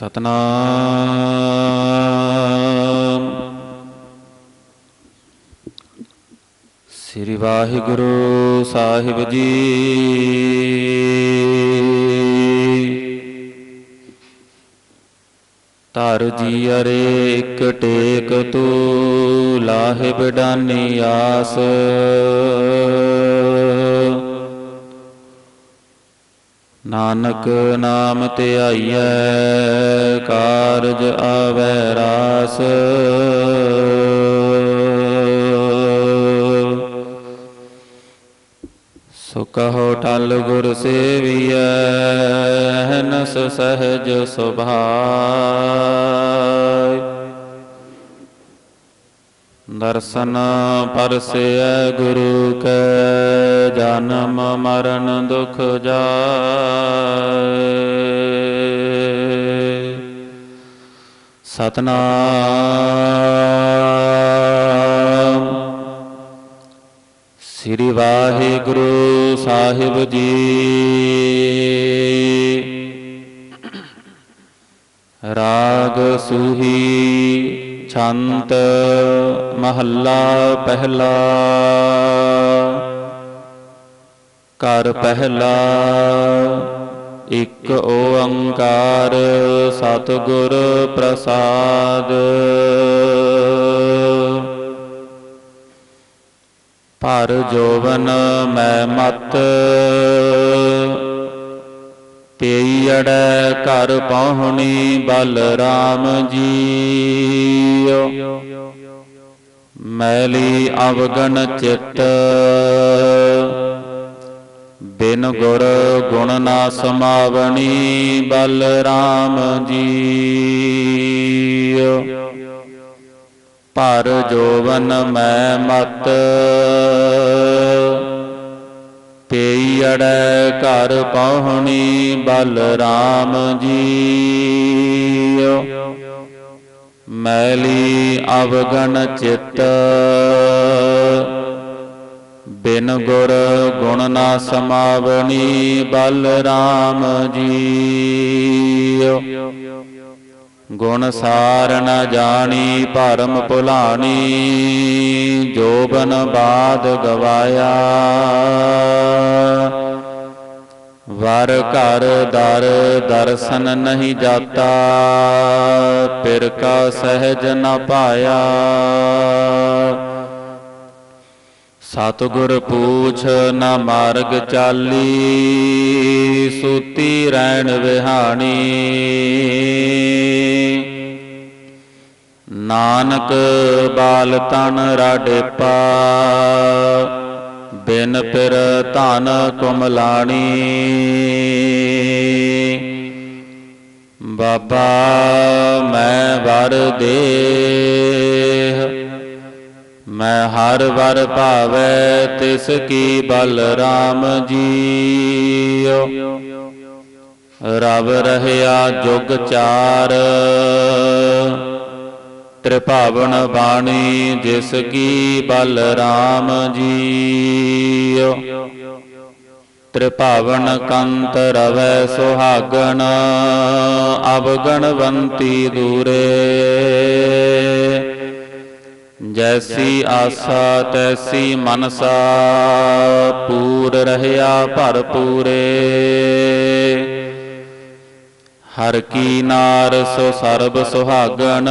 ਸਤਨਾਮ। ਸ੍ਰੀ ਵਾਹਿਗੁਰੂ ਸਾਹਿਬ ਜੀ। ਧਰ ਜੀ ਅਰੇ ਇਕ ਟੇਕ ਤੂੰ ਲਾਹਿ ਬਿਡਾਨੀ ਆਸ। ਨਾਨਕ ਨਾਮ ਧਿਆਈਐ ਕਾਰਜ ਆਵੈ ਰਾਸ। ਸੋ ਕਹੋ ਟਲ ਗੁਰ ਸੇਵੀਐ ਨਸ ਸਹਿਜ ਸੁਭਾਇ। ਦਰਸ਼ਨ ਪਰਸੈ ਗੁਰੂ ਕੈ। ਜਨਮ ਮਰਨ ਦੁਖ ਜਾਏ। ਸਤਨਾਮ। ਸ੍ਰੀ ਵਾਹਿਗੁਰੂ ਸਾਹਿਬ ਜੀ। ਰਾਗ ਸੂਹੀ ਛੰਤ ਮਹੱਲਾ ਪਹਿਲਾ। ਕਰ ਪਹਿਲਾ। ਇਕ ਓੰਕਾਰ ਸਤਿਗੁਰ ਪ੍ਰਸਾਦ। ਭਰ ਜੋਵਨ ਮੈਂ ਮਤ। ਪੇਈੜੈ ਘਰ ਪਹੁਣੀ ਬਲ ਰਾਮ ਜੀ ਮੈਲੀ ਅਵਗਣ ਚਿੱਤ। ਬਿਨ ਗੁਰ ਗੁਣ ਨਾ ਸਮਾਵਣੀ, ਬਲਰਾਮ ਜੀ ਪਰ ਜੋਵਨ ਮੈਂ ਮਤ ਪੇਈੜੈ ਘਰ ਪਹੁਣੀ, ਬਲਰਾਮ ਜੀ ਮੈਲੀ ਅਵਗਣ ਚਿੱਤ ਬਿਨ ਗੁਰ ਗੁਣ ਨਾ ਸਮਾਵਣੀ, ਬਲ ਰਾਮ ਜੀਉ ਗੁਣ ਸਾਰ ਨ ਜਾਣੀ, ਭਰਮ ਭੁਲਾਣੀ, ਜੋਬਨ ਬਾਦ ਗਵਾਇਆ। ਵਰ ਘਰ ਦਰ ਦਰਸ਼ਨ ਨਹੀਂ ਜਾਤਾ, ਪਿਰ ਕਾ ਸਹਿਜ ਨ ਪਾਇਆ। ਸਤਿਗੁਰ ਪੂਛ ਨ ਮਾਰਗ ਚਾਲੀ, ਸੂਤੀ ਰੈਣ ਵਿਹਾਣੀ। ਨਾਨਕ ਬਾਲ ਤਨ ਰਾਡੇਪਾ ਬਿਨ ਪਿਰ ਧਨ ਕੁਮਲਾਣੀ। ਬਾਬਾ ਮੈਂ ਵਰ ਦੇਹ ਮੈਂ ਹਰ ਵਰ ਭਾਵੈ ਤਿਸ ਕੀ ਬਲ ਰਾਮ ਜੀਉ ਰਬ ਰਹਿਆ ਜੁਗ ਚਾਰ। ਤ੍ਰਿਭਾਵਨ ਬਾਣੀ ਜਿਸ ਕੀ ਬਲ ਰਾਮ ਜੀਉ ਤ੍ਰਿਭਾਵਨ ਕੰਤ ਰਵੈ ਸੁਹਾਗਣ, ਅਵਗਣਵੰਤੀ ਦੂਰੇ। ਜੈਸੀ ਆਸਾ ਤੈਸੀ ਮਨਸਾ ਪੂਰ ਰਹਿਆ ਭਰਪੂਰੇ ਹਰ ਕੀ ਨਾਰ ਸੋ ਸਰਬ ਸੁਹਾਗਣ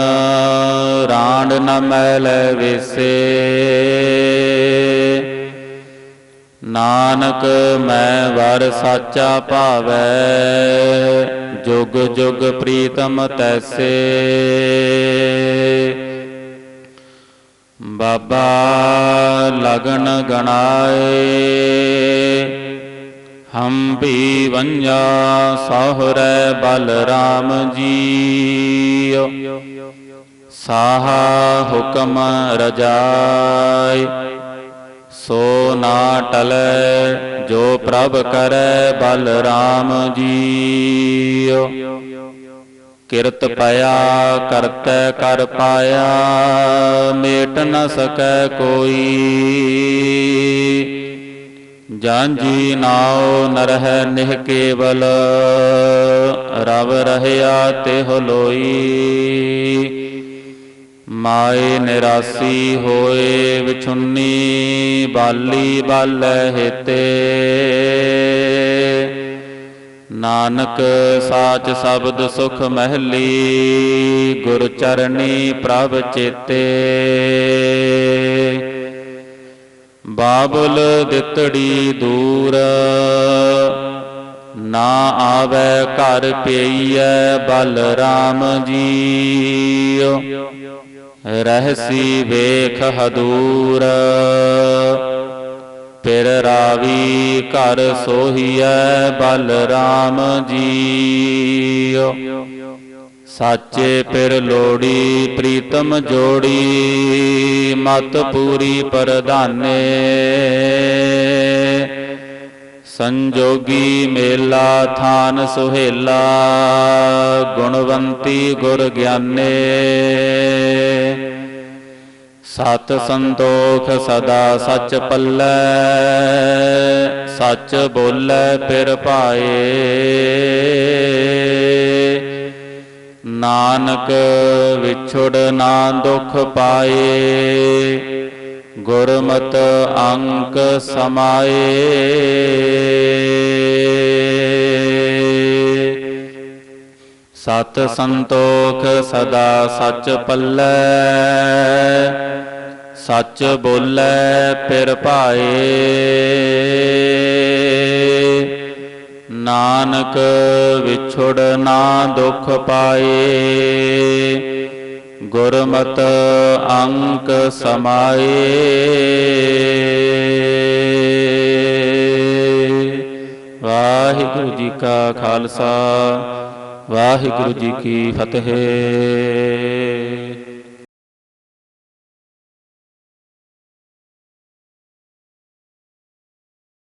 ਰਾਂਡ ਨ ਮੈਲੈ ਵੇਸੇ ਨਾਨਕ ਮੈਂ ਵਰ ਸਾਚਾ ਭਾਵੈ ਜੁਗ ਜੁਗ ਪ੍ਰੀਤਮ ਤੈਸੇ ਬਾਬਾ ਲਗਨ ਗਣਾਏ। ਹਮ ਵੀ ਵੰਜਾ ਸਹੁਰੈ ਬਲ ਰਾਮ ਜੀਉ ਸਾਹਾ ਹੁਕਮ ਰਜਾਈ ਸੋ ਨਾ ਟਲੈ, ਜੋ ਪ੍ਰਭ ਕਰੈ ਬਲ ਰਾਮ ਕਿਰਤ ਪਿਆ ਕਰਤੈ ਕਰ ਪਾਇਆ, ਮੇਟ ਨ ਸਕੈ ਕੋਈ। ਜਾਂਜੀ ਨਾਉ ਨਰਹਿ ਨਿਹ ਕੇਵਲ, ਰਵ ਰਹਿਆ ਤਿਹ ਲੋਈ। ਮਾਏ ਨਿਰਾਸੀ ਹੋਏ ਵਿਛੁੰਨੀ, ਬਾਲੀ ਬਾਲੈ ਹਿਤੇ ਨਾਨਕ, ਸਾਚ ਸ਼ਬਦ ਸੁਖ ਮਹਿਲੀ, ਗੁਰ ਚਰਣੀ ਪ੍ਰਭ ਚੇਤੇ। ਬਾਬੁਲ ਦਿੱਤੜੀ ਦੂਰ, ਨਾ ਆਵੇ ਘਰ ਪਈਐ ਬਲ ਰਾਮ ਜੀਉ। ਰਹਿਸੀ ਵੇਖ ਹਦੂਰ। ਰਾਵੀ ਘਰ ਸੋਹੀਐ ਬਲ ਰਾਮ ਜੀਉ ਸਾਚੇ ਪਿਰ ਲੋੜੀ ਪ੍ਰੀਤਮ ਜੋੜੀ, ਮਤ ਪੂਰੀ ਪਰਧਾਨੇ। ਸੰਜੋਗੀ ਮੇਲਾ ਥਾਨ ਸੁਹੇਲਾ, ਗੁਣਵੰਤੀ ਗੁਰ ਗਿਆਨੇ। ਸਤ ਸੰਤੋਖ ਸਦਾ ਸੱਚ ਪੱਲੇ। ਸੱਚ ਬੋਲੇ ਫਿਰ ਪਾਏ ਨਾਨਕ ਵਿਛੁੜ ਨਾ ਦੁਖ ਪਾਏ। ਗੁਰਮਤ ਅੰਕ ਸਮਾਏ। ਸਤ ਸੰਤੋਖ ਸਦਾ ਸੱਚ ਪੱਲੇ ਸੱਚ ਬੋਲੇ ਫਿਰ ਪਾਏ ਨਾਨਕ ਵਿਛੁੜ ਨਾ ਦੁਖ ਪਾਏ। ਗੁਰਮਤ ਅੰਕ ਸਮਾਏ। ਵਾਹਿਗੁਰੂ ਜੀ ਕਾ ਖਾਲਸਾ। ਵਾਹਿਗੁਰੂ ਜੀ ਕੀ ਫਤਿਹ।